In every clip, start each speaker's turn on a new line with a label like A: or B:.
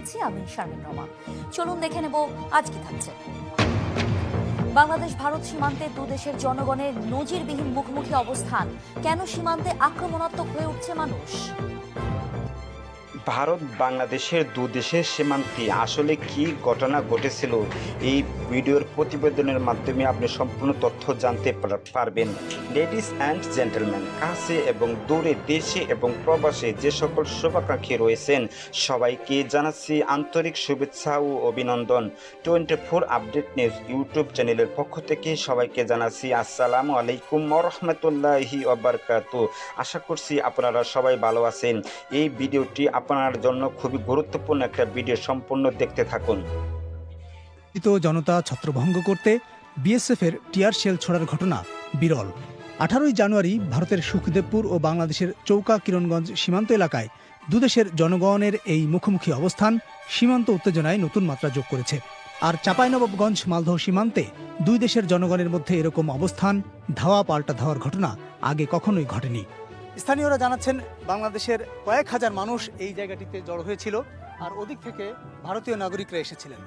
A: আছি, আমি শারমিন চলুন দেখে নেব আজ কি থাকছে। বাংলাদেশ, ভারত সীমান্তে দু দেশের জনগণের নজিরবিহীন মুখোমুখি অবস্থান। কেন সীমান্তে আক্রমণাত্মক হয়ে উঠছে মানুষ?
B: ভারত বাংলাদেশের দু দেশের সীমান্তে আসলে কি ঘটনা ঘটেছিল? এই ভিডিওর প্রতিবেদনের মাধ্যমে আপনি সম্পূর্ণ তথ্য জানতে পারবেন। লেডিস অ্যান্ড জেন্টেলম্যান কাছে এবং দূরে দেশে এবং প্রবাসে যে সকল শুভাকাঙ্ক্ষী রয়েছেন, সবাইকে জানাচ্ছি আন্তরিক শুভেচ্ছা ও অভিনন্দন। Twenty four update news YouTube চ্যানেলের পক্ষ থেকে সবাইকে জানাচ্ছি আসসালামু আলাইকুম রহমতুল্লাহি অবরকাত আশা করছি আপনারা সবাই ভালো আছেন। এই ভিডিওটি আপনার জন্য খুবই গুরুত্বপূর্ণ একটা ভিডিও সম্পূর্ণ দেখতে থাকুন।
C: জনতা ছত্রভঙ্গ করতে বিএসএফের টিয়ার শেল ছোড়ার ঘটনা বিরল। আঠারোই জানুয়ারি ভারতের সুখদেবপুর ও বাংলাদেশের চৌকা কিরণগঞ্জ সীমান্ত এলাকায় দুদেশের জনগণের এই মুখোমুখি অবস্থান সীমান্ত উত্তেজনায় নতুন মাত্রা যোগ করেছে। আর চাঁপাইনবাবগঞ্জ মালদহ সীমান্তে দুই দেশের জনগণের মধ্যে এরকম অবস্থান ধাওয়া পাল্টা ধাওয়ার ঘটনা আগে কখনোই ঘটেনি। স্থানীয়রা জানাচ্ছেন বাংলাদেশের কয়েক হাজার মানুষ এই জায়গাটিতে জড়ো হয়েছিল আর ওদিক থেকে ভারতীয় নাগরিকরা এসেছিলেন।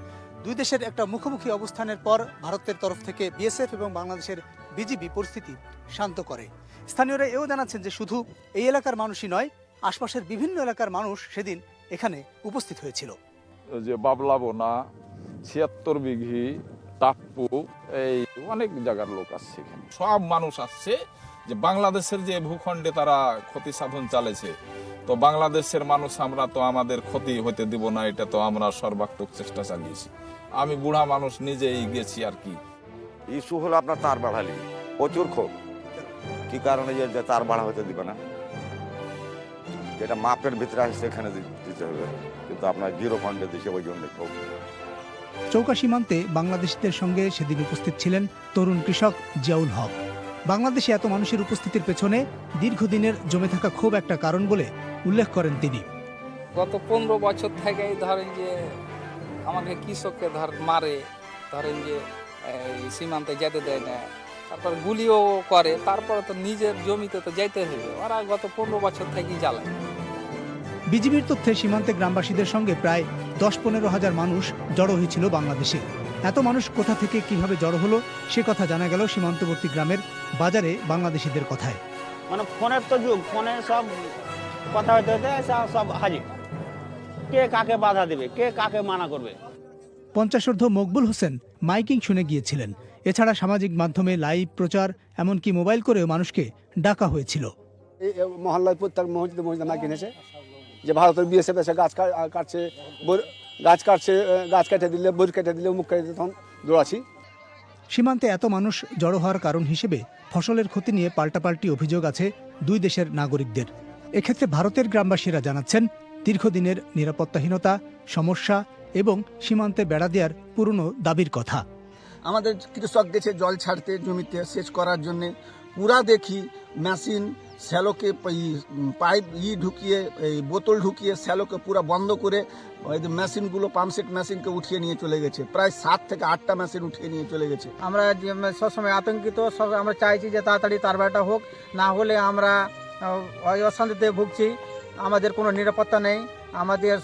C: দুই দেশের একটা মুখোমুখি অবস্থানের পর ভারতের তরফ থেকে বিএসএফ এবং বাংলাদেশের বিজিবি পরিস্থিতি শান্ত করে। স্থানীয়রা এও জানাচ্ছেন যে শুধু এই এলাকার মানুষই নয়, আশপাশের বিভিন্ন এলাকার মানুষ সেদিন এখানে উপস্থিত হয়েছিল।
D: যে বাবলা বোনা, ছিয়াত্তর বিঘি টাপ্পু এই অনেক জায়গার লোক আসছে এখানে। সব মানুষ আসছে। যে বাংলাদেশের যে ভূখণ্ডে তারা ক্ষতি সাধন চালেছে তো বাংলাদেশের মানুষ আমরা তো আমাদের ক্ষতি হতে দিব না এটা তো আমরা সর্বাত্মক চেষ্টা চালিয়েছি। আমি বুড়া মানুষ নিজেই গেছি আর কি।
E: ইস্যু হলো আপনার তার বাড়ালি। প্রচুর ক্ষোভ। কি কারণে যে তার বাড়া হতে দিবে না? যেটা মাপের ভিতরে আসছে এখানে দিতে হবে। কিন্তু আপনার জিরো ফান্ডে দিছে ওই জন্য ক্ষোভ।
C: চৌকা সীমান্তে বাংলাদেশিদের সঙ্গে সেদিন উপস্থিত ছিলেন তরুণ কৃষক জিয়াউল হক। বাংলাদেশে এত মানুষের উপস্থিতির পেছনে দীর্ঘদিনের জমে থাকা ক্ষোভ একটা কারণ বলে উল্লেখ করেন তিনি।
F: গত পনেরো বছর থেকেই ধরেন যে আমাকে কৃষককে ধর মারে ধরেন যে সীমান্তে যেতে দেয় না তারপর গুলিও করে তারপরে তো নিজের জমিতে তো যাইতে হবে ওরা গত পনেরো বছর থেকেই জ্বালায়।
C: বিজিবির তথ্যে সীমান্তে গ্রামবাসীদের সঙ্গে প্রায় দশ পনেরো হাজার মানুষ জড়ো হয়েছিল বাংলাদেশে। এত মানুষ কোথা থেকে কীভাবে জড়ো হলো সে কথা জানা গেল সীমান্তবর্তী গ্রামের বাজারে বাংলাদেশিদের কথায়।
G: মানে ফোনের তো যুগ ফোনে সব কথা হইতে হইতে সব- হাজির। কে কাকে বাধা দেবে কে কাকে মানা করবে?
C: পঞ্চাশোর্ধ মকবুল হোসেন মাইকিং শুনে গিয়েছিলেন। এছাড়া সামাজিক মাধ্যমে লাইভ প্রচার এমনকি মোবাইল করেও মানুষকে ডাকা হয়েছিল।
H: এই মহল্লায় প্রত্যেক মসজিদে মসজিদে না কিনেছে যে ভারতের বিএসএফ এসে গাছ কাটছে বর- গাছ কাটছে গাছ কেটে দিলে বই কেটে দিলে মুখ কেটে দিলে তখন দৌড়াচ্ছি।
C: সীমান্তে এত মানুষ জড়ো হওয়ার কারণ হিসেবে ফসলের ক্ষতি নিয়ে পাল্টাপাল্টি অভিযোগ আছে দুই দেশের নাগরিকদের। এক্ষেত্রে ভারতের গ্রামবাসীরা জানাচ্ছেন দীর্ঘদিনের নিরাপত্তাহীনতা সমস্যা এবং সীমান্তে বেড়া দেওয়ার পুরনো দাবির কথা।
I: আমাদের কৃষক গেছে জল ছাড়তে জমিতে সেচ করার জন্য পুরা দেখি মেশিন শ্যালোকে পাইপ ই ঢুকিয়ে, এই বোতল ঢুকিয়ে শ্যালোকে পুরো বন্ধ করে ওই যে মেশিনগুলো পাম্পসেট মেশিনকে উঠিয়ে নিয়ে চলে গেছে। প্রায় সাত থেকে আটটা মেশিন উঠিয়ে নিয়ে চলে গেছে।
F: আমরা সবসময় আতঙ্কিত, সব আমরা চাইছি যে তাড়াতাড়ি তার বেটা হোক, না হলে আমরা অশান্তিতে ভুগছি। আমাদের কোনো নিরাপত্তা নেই। আমাদের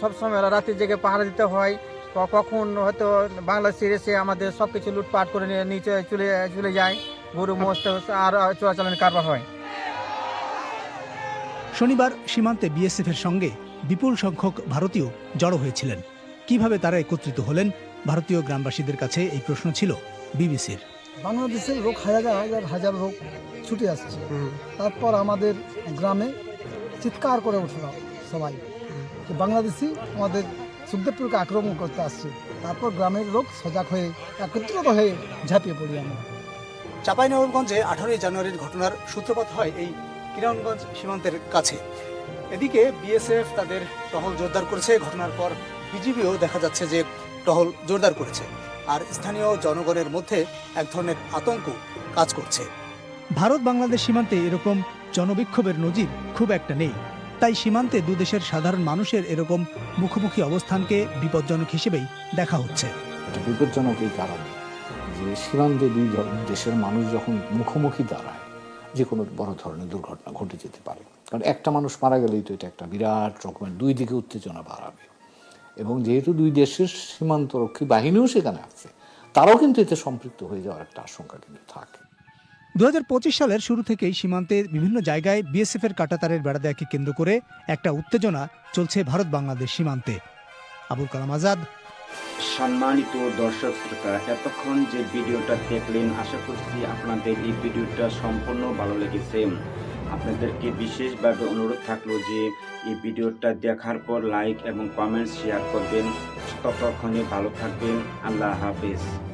F: সবসময় রাতের জেগে পাহারা দিতে হয়। কখন হয়তো বাংলাদেশের এসে আমাদের সব কিছু লুটপাট করে নিয়ে নিচে চলে চলে যায়। গরু, মোস্ত আর চোরাচালানের কারবার হয়।
C: শনিবার সীমান্তে বিএসএফ এর সঙ্গে বিপুল সংখ্যক ভারতীয় জড়ো হয়েছিলেন। কীভাবে তারা একত্রিত হলেন? ভারতীয় গ্রামবাসীদের কাছে এই প্রশ্ন ছিল বিবিসির।
I: বাংলাদেশের লোক হাজার হাজার হাজার লোক ছুটে আসছে। তারপর আমাদের গ্রামে চিৎকার করে উঠল সবাই যে বাংলাদেশি আমাদের সুখদেবপুরকে আক্রমণ করতে আসছে। তারপর গ্রামের লোক সজাগ হয়ে একত্রিত হয়ে ঝাঁপিয়ে পড়ি আমরা।
C: চাঁপাইনবাবগঞ্জে আঠারোই জানুয়ারির ঘটনার সূত্রপাত হয় এই কিরণগঞ্জ সীমান্তের কাছে। এদিকে বিএসএফ তাদের টহল জোরদার করেছে। ঘটনার পর বিজিবিও দেখা যাচ্ছে যে টহল জোরদার করেছে। আর স্থানীয় জনগণের মধ্যে এক ধরনের আতঙ্ক কাজ করছে। ভারত বাংলাদেশ সীমান্তে এরকম জনবিক্ষোভের নজির খুব একটা নেই। তাই সীমান্তে দুদেশের সাধারণ মানুষের এরকম মুখোমুখি অবস্থানকে বিপজ্জনক হিসেবেই দেখা হচ্ছে।
J: বিপজ্জনক এই কারণে যে সীমান্তে দুই দেশের মানুষ যখন মুখোমুখি দাঁড়ায় যে কোনো বড় ধরনের দুর্ঘটনা ঘটে যেতে পারে। কারণ একটা মানুষ মারা গেলেই তো এটা একটা বিরাট রকমের দুই দিকে উত্তেজনা বাড়াবে। এবং যেহেতু দুই দেশের সীমান্তরক্ষী বাহিনীও সেখানে আছে, তারাও কিন্তু এতে সম্পৃক্ত হয়ে যাওয়ার একটা আশঙ্কা কিন্তু থাকে।
C: দুই হাজার পঁচিশ সালের শুরু থেকেই সীমান্তের বিভিন্ন জায়গায় বিএসএফের কাটাতারের বেড়া দেয়াকে কেন্দ্র করে একটা উত্তেজনা চলছে ভারত বাংলাদেশ সীমান্তে। আবুল কালাম আজাদ
B: সম্মানিত দর্শক শ্রোতা, এতক্ষণ যে ভিডিওটা দেখলেন, আশা করছি আপনাদের এই ভিডিওটা সম্পূর্ণ ভালো লেগেছে। আপনাদেরকে বিশেষভাবে অনুরোধ থাকল যে এই ভিডিওটা দেখার পর লাইক এবং কমেন্ট শেয়ার করবেন। ততক্ষণে ভালো থাকবেন। আল্লাহ হাফেজ।